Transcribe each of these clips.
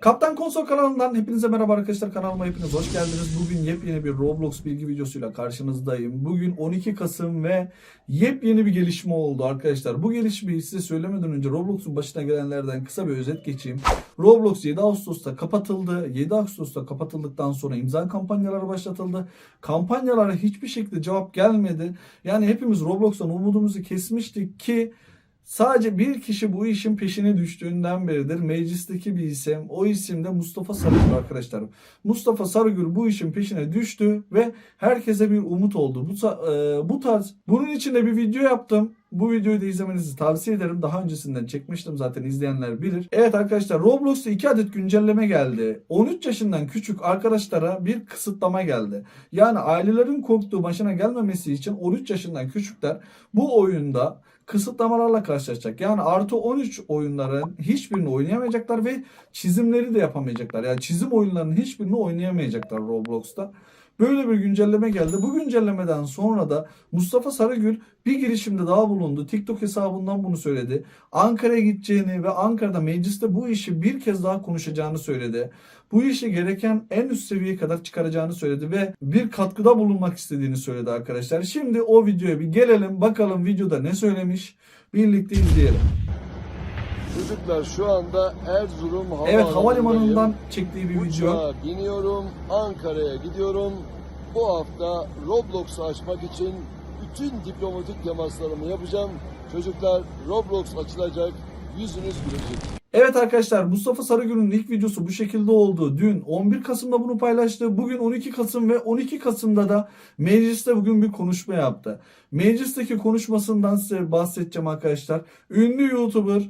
Kaptan Konsol kanalından hepinize merhaba arkadaşlar kanalıma hepiniz hoş geldiniz. Bugün yepyeni bir Roblox bilgi videosuyla karşınızdayım. Bugün 12 Kasım ve yepyeni bir gelişme oldu arkadaşlar. Bu gelişmeyi size söylemeden önce Roblox'un başına gelenlerden kısa bir özet geçeyim. Roblox 7 Ağustos'ta kapatıldı. 7 Ağustos'ta kapatıldıktan sonra imza kampanyaları başlatıldı. Kampanyalara hiçbir şekilde cevap gelmedi. Yani hepimiz Roblox'tan umudumuzu kesmiştik ki Sadece bir kişi bu işin peşine düştüğünden beridir. Meclisteki bir isim. O isim de Mustafa Sarıgül arkadaşlar. Mustafa Sarıgül bu işin peşine düştü ve herkese bir umut oldu. Bu, e, bu tarz. Bunun için de bir video yaptım. Bu videoyu da izlemenizi tavsiye ederim. Daha öncesinden çekmiştim zaten izleyenler bilir. Evet arkadaşlar Roblox'ta 2 adet güncelleme geldi. 13 yaşından küçük arkadaşlara bir kısıtlama geldi. Yani ailelerin korktuğu başına gelmemesi için 13 yaşından küçükler bu oyunda kısıtlamalarla karşılaşacak. Yani artı 13 oyunların hiçbirini oynayamayacaklar ve çizimleri de yapamayacaklar. Yani çizim oyunlarının hiçbirini oynayamayacaklar Roblox'ta. Böyle bir güncelleme geldi. Bu güncellemeden sonra da Mustafa Sarıgül bir girişimde daha bulundu. TikTok hesabından bunu söyledi. Ankara'ya gideceğini ve Ankara'da mecliste bu işi bir kez daha konuşacağını söyledi. Bu işi gereken en üst seviyeye kadar çıkaracağını söyledi ve bir katkıda bulunmak istediğini söyledi arkadaşlar. Şimdi o videoya bir gelelim bakalım videoda ne söylemiş. Birlikte izleyelim. Çocuklar şu anda Erzurum Evet havaalanındayım. havalimanından çektiği bir video. Uçağa biniyorum, Ankara'ya gidiyorum. Bu hafta Roblox'u açmak için bütün diplomatik temaslarımı yapacağım. Çocuklar Roblox açılacak, yüzünüz gülecek. Evet arkadaşlar Mustafa Sarıgül'ün ilk videosu bu şekilde oldu. Dün 11 Kasım'da bunu paylaştı. Bugün 12 Kasım ve 12 Kasım'da da mecliste bugün bir konuşma yaptı. Meclisteki konuşmasından size bahsedeceğim arkadaşlar. Ünlü YouTuber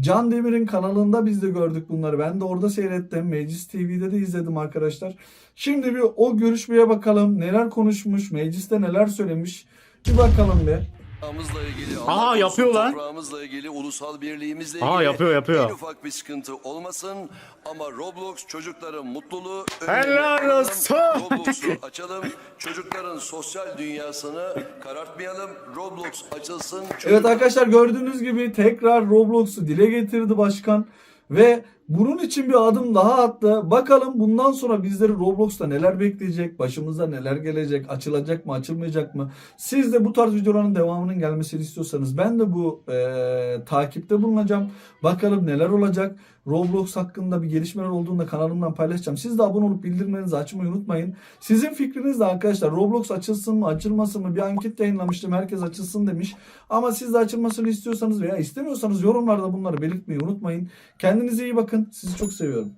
Can Demir'in kanalında biz de gördük bunları. Ben de orada seyrettim. Meclis TV'de de izledim arkadaşlar. Şimdi bir o görüşmeye bakalım. Neler konuşmuş, mecliste neler söylemiş. Bir bakalım bir. Toprağımızla ilgili, Aha, yapıyor lan. Toprağımızla ilgili, ulusal birliğimizle Aha, ilgili yapıyor, yapıyor. en ufak bir sıkıntı olmasın. Ama Roblox çocukların mutluluğu Helal önemli. olsun. Roblox'u açalım. Çocukların sosyal dünyasını karartmayalım. Roblox açılsın. Evet Çocuklar- arkadaşlar gördüğünüz gibi tekrar Roblox'u dile getirdi başkan ve bunun için bir adım daha attı. Bakalım bundan sonra bizleri Roblox'ta neler bekleyecek, başımıza neler gelecek, açılacak mı, açılmayacak mı? Siz de bu tarz videoların devamının gelmesini istiyorsanız ben de bu eee, takipte bulunacağım. Bakalım neler olacak. Roblox hakkında bir gelişmeler olduğunda kanalımdan paylaşacağım. Siz de abone olup bildirimlerinizi açmayı unutmayın. Sizin fikriniz de arkadaşlar Roblox açılsın mı açılmasın mı bir anket yayınlamıştım. Herkes açılsın demiş. Ama siz de açılmasını istiyorsanız veya istemiyorsanız yorumlarda bunları belirtmeyi unutmayın. Kendinize iyi bakın. Sizi çok seviyorum.